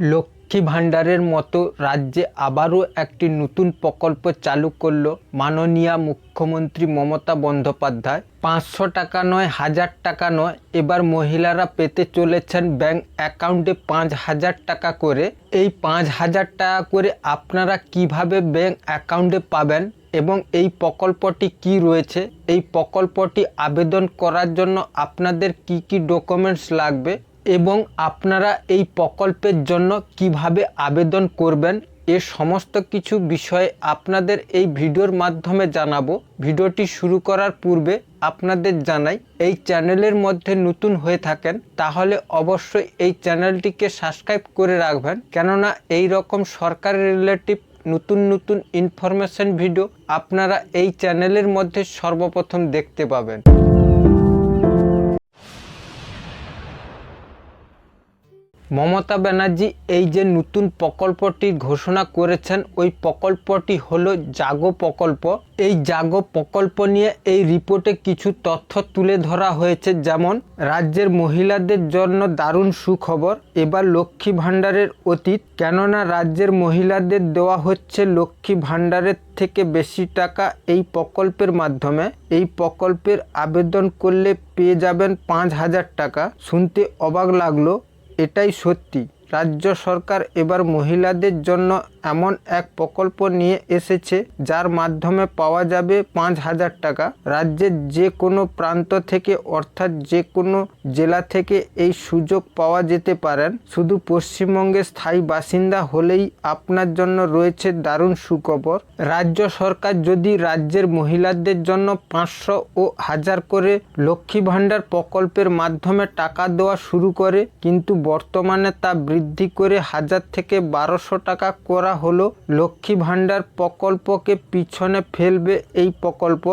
লক্ষ্মী ভাণ্ডারের মতো রাজ্যে আবারও একটি নতুন প্রকল্প চালু করল মাননীয়া মুখ্যমন্ত্রী মমতা বন্দ্যোপাধ্যায়। পাঁচশো টাকা নয়, হাজার টাকা নয়, এবার মহিলারা পেতে চলেছেন ব্যাংক অ্যাকাউন্টে পাঁচ হাজার টাকা করে। এই পাঁচ হাজার টাকা করে আপনারা কীভাবে ব্যাংক অ্যাকাউন্টে পাবেন এবং এই প্রকল্পটি কি রয়েছে? এই প্রকল্পটি আবেদন করার জন্য আপনাদের কি কি ডকুমেন্টস লাগবে? এবং আপনারা এই প্রকল্পের জন্য কীভাবে আবেদন করবেন, এ সমস্ত কিছু বিষয়ে আপনাদের এই ভিডিওর মাধ্যমে জানাব। ভিডিওটি শুরু করার পূর্বে আপনাদের জানাই, এই চ্যানেলের মধ্যে নতুন হয়ে থাকেন, তাহলে অবশ্যই এই চ্যানেলটিকে সাবস্ক্রাইব করে রাখবেন। কেননা এই রকম সরকারি রিলেটিভ নতুন নতুন ইনফরমেশন ভিডিও আপনারা এই চ্যানেলের মধ্যে সর্বপ্রথম দেখতে পাবেন। মমতা ব্যানার্জি এই যে নতুন প্রকল্পটি ঘোষণা করেছেন, ওই প্রকল্পটি হলো জাগো প্রকল্প। এই জাগো প্রকল্প নিয়ে এই রিপোর্টে কিছু তথ্য তুলে ধরা হয়েছে, যেমন রাজ্যের মহিলাদের জন্য দারুণ সুখবর, এবার লক্ষ্মী ভাণ্ডারের অতীত, কেননা রাজ্যের মহিলাদের দেওয়া হচ্ছে লক্ষ্মী ভাণ্ডারের থেকে বেশি টাকা এই প্রকল্পের মাধ্যমে। এই প্রকল্পের আবেদন করলে পেয়ে যাবেন পাঁচ হাজার টাকা। শুনতে অবাক লাগল এটাই সত্যি। রাজ্য সরকার এবার মহিলাদের জন্য এমন এক প্রকল্প নিয়ে এসেছে যার মাধ্যমে পাওয়া যাবে পাঁচ হাজার টাকা। রাজ্যের যে কোনো প্রান্ত থেকে অর্থাৎ যে কোনো জেলা থেকে এই সুযোগ পাওয়া যেতে পারেন। শুধু পশ্চিমবঙ্গের স্থায়ী বাসিন্দা হলেই আপনার জন্য রয়েছে দারুণ সুখবর। রাজ্য সরকার যদি রাজ্যের মহিলাদের জন্য পাঁচশো ও হাজার করে লক্ষ্মী ভাণ্ডার প্রকল্পের মাধ্যমে টাকা দেওয়া শুরু করে, কিন্তু বর্তমানে তা বৃদ্ধি করে হাজার থেকে বারোশো টাকা করা হলো লক্ষ্মী ভাণ্ডার প্রকল্পকে পিছনে ফেলবে এই প্রকল্প।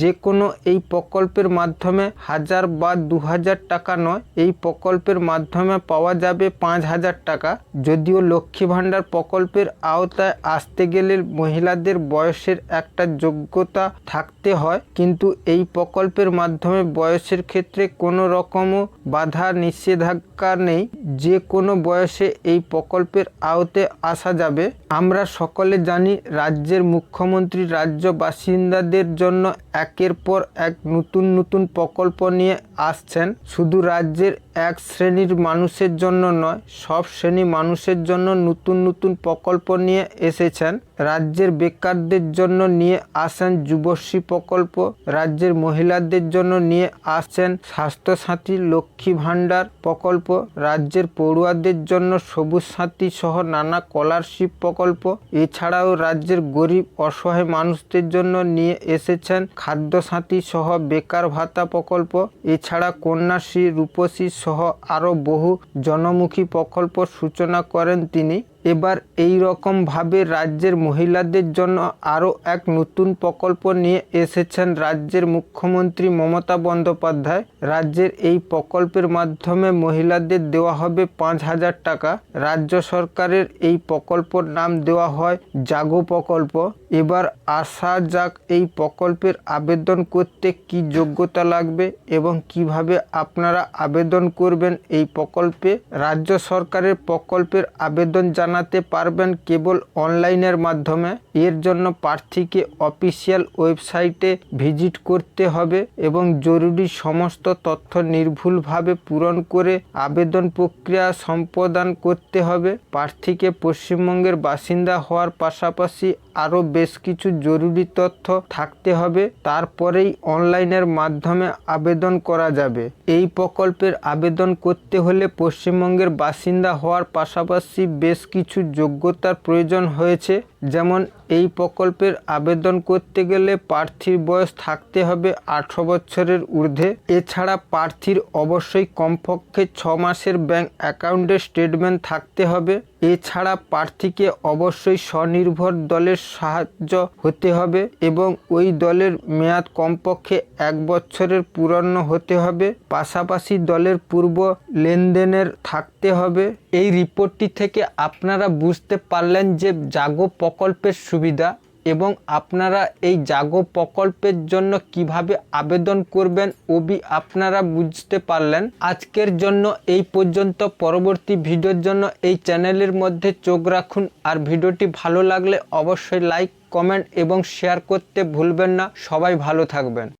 যে কোনো এই প্রকল্পের মাধ্যমে হাজার বা দু হাজার টাকা নয়, এই প্রকল্পের মাধ্যমে পাওয়া যাবে পাঁচ হাজার টাকা। যদিও লক্ষ্মী ভাণ্ডার প্রকল্পের আওতায় আসতে গেলে মহিলাদের বয়সের একটা যোগ্যতা থাকতে হয়, কিন্তু এই প্রকল্পের মাধ্যমে বয়সের ক্ষেত্রে কোনো রকমও বাধা নিষেধাজ্ঞা নেই। যে কোনো বয়সে এই প্রকল্পের আওতে আসা যাবে। আমরা সকলে জানি, রাজ্যের মুখ্যমন্ত্রী, রাজ্য বাসিন্দাদের জন্য একের পর এক নতুন নতুন প্রকল্প নিয়ে আসছেন। শুধু রাজ্যের এক শ্রেণির মানুষের জন্য নয়, সব শ্রেণি মানুষের জন্য নতুন নতুন প্রকল্প নিয়ে এসেছেন। রাজ্যের বেকারদের জন্য নিয়ে আসেন যুবশ্রী প্রকল্প, রাজ্যের মহিলাদের জন্য নিয়ে আসছেন স্বাস্থ্যসাথী লক্ষ্মী ভাণ্ডার প্রকল্প, রাজ্যের পড়ুয়াদের জন্য সবুজ সাথী সহ নানা স্কলারশিপ প্রকল্প। এছাড়াও রাজ্যের গরিব, অসহায় মানুষদের জন্য নিয়ে এসেছেন খাদ্য সাথী সহ বেকার ভাতা প্রকল্প। এছাড়া কন্যাশ্রী, রূপশ্রী সহ আরও বহু জনমুখী প্রকল্প সূচনা করেন তিনি। এবার এই রকমভাবে রাজ্যের মহিলাদের জন্য আরও এক নতুন প্রকল্প নিয়ে এসেছেন রাজ্যের মুখ্যমন্ত্রী মমতা বন্দ্যোপাধ্যায়। রাজ্যের এই প্রকল্পের মাধ্যমে মহিলাদের দেওয়া হবে পাঁচ হাজার টাকা। রাজ্য সরকারের এই প্রকল্পর নাম দেওয়া হয় জাগো প্রকল্প। এবার আসা যাক এই প্রকল্পের আবেদন করতে কি যোগ্যতা লাগবে এবং কীভাবে আপনারা আবেদন করবেন এই প্রকল্পে। রাজ্য সরকারের প্রকল্পের আবেদন জানাতে পারবেন কেবল অনলাইনের মাধ্যমে। এর জন্য প্রার্থীকে অফিসিয়াল ওয়েবসাইটে ভিজিট করতে হবে এবং জরুরি সমস্ত তথ্য নির্ভুলভাবে পূরণ করে আবেদন প্রক্রিয়া সম্পাদন করতে হবে। প্রার্থীকে পশ্চিমবঙ্গের বাসিন্দা হওয়ার পাশাপাশি আরও বেশ কিছু জরুরি তথ্য থাকতে হবে। তারপরেই অনলাইনের মাধ্যমে আবেদন করা যাবে। এই প্রকল্পের আবেদন করতে হলে পশ্চিমবঙ্গের বাসিন্দা হওয়ার পাশাপাশি বেশ কিছু যোগ্যতার প্রয়োজন হয়েছে। যেমন এই প্রকল্পের আবেদন করতে গেলে প্রার্থীর বয়স থাকতে হবে আঠেরো বছরের ঊর্ধ্বে। এছাড়া প্রার্থীর অবশ্যই কমপক্ষে ছ মাসের ব্যাংক অ্যাকাউন্টের স্টেটমেন্ট থাকতে হবে। এছাড়া প্রার্থীকে অবশ্যই স্বনির্ভর দলের সাহায্য হতে হবে এবং ওই দলের মেয়াদ কমপক্ষে এক বছরের পুরনো হতে হবে। পাশাপাশি দলের পূর্ব লেনদেনের থাকতে হবে। এই রিপোর্টটি থেকে আপনারা বুঝতে পারলেন যে জাগো প্রকল্পের সুবিধা এবং আপনারা এই জাগো প্রকল্পের জন্য কীভাবে আবেদন করবেন ওবি আপনারা বুঝতে পারলেন। আজকের জন্য এই পর্যন্ত। পরবর্তী ভিডিওর জন্য এই চ্যানেলের মধ্যে চোখ রাখুন। আর ভিডিওটি ভালো লাগলে অবশ্যই লাইক, কমেন্ট এবং শেয়ার করতে ভুলবেন না। সবাই ভালো থাকবেন।